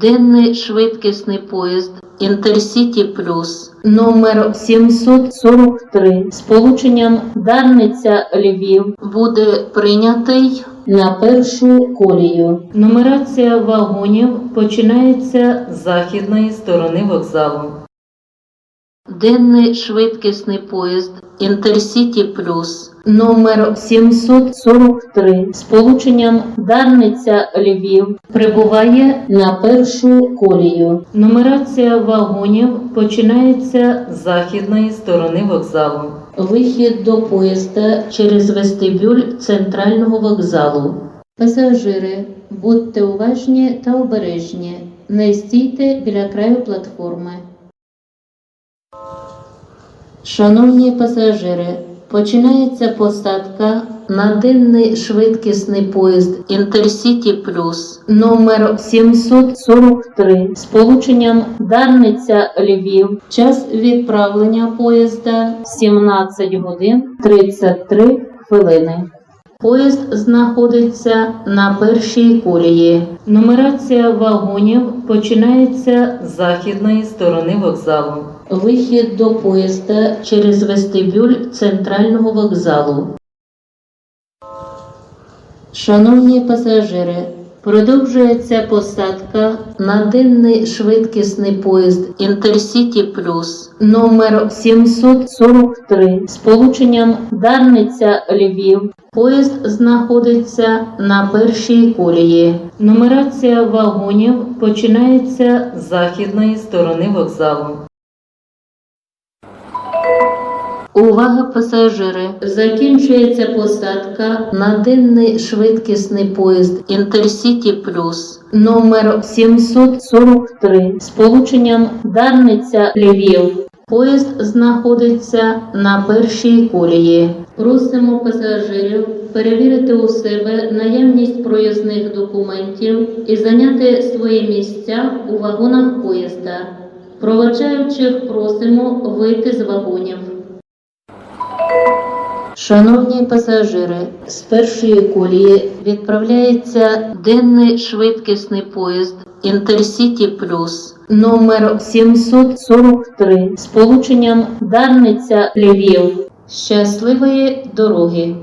денний швидкісний поїзд Інтерсіті Плюс номер 743 з полученням Дарниця Львів буде прийнятий на першу колію. Нумерація вагонів починається з західної сторони вокзалу. Денний швидкісний поїзд Інтерсіті Плюс Номер 743 з полученням Дарниця Львів прибуває на першу колію. Нумерація вагонів починається з західної сторони вокзалу. Вихід до поїзда через вестибюль центрального вокзалу. Пасажири, будьте уважні та обережні. Не стійте біля краю платформи. Шановні пасажири, починається посадка на денний швидкісний поїзд Інтерсіті Плюс номер 743 з полученням Дарниця Львів. Час відправлення поїзда 17 годин 33 хвилини. Поїзд знаходиться на першій колії. Нумерація вагонів починається з західної сторони вокзалу. Вихід до поїзда через вестибюль центрального вокзалу. Шановні пасажири, продовжується посадка на денний швидкісний поїзд Інтерсіті Плюс номер 743 з полученням Дарниця Львів. Поїзд знаходиться на першій колії. Нумерація вагонів починається з західної сторони вокзалу. Увага пасажири! Закінчується посадка На денний швидкісний поїзд Інтерсіті Плюс номер 743 з полученням Дарниця Львів. Поїзд знаходиться на першій колії. Просимо пасажирів перевірити у себе наявність проїзних документів і зайняти свої місця у вагонах поїзда. Проводжаючих просимо вийти з вагонів. Шановні пасажири, з першої колії відправляється денний швидкісний поїзд Інтерсіті Плюс номер 743 з полученням Дарниця Львів. Щасливої дороги!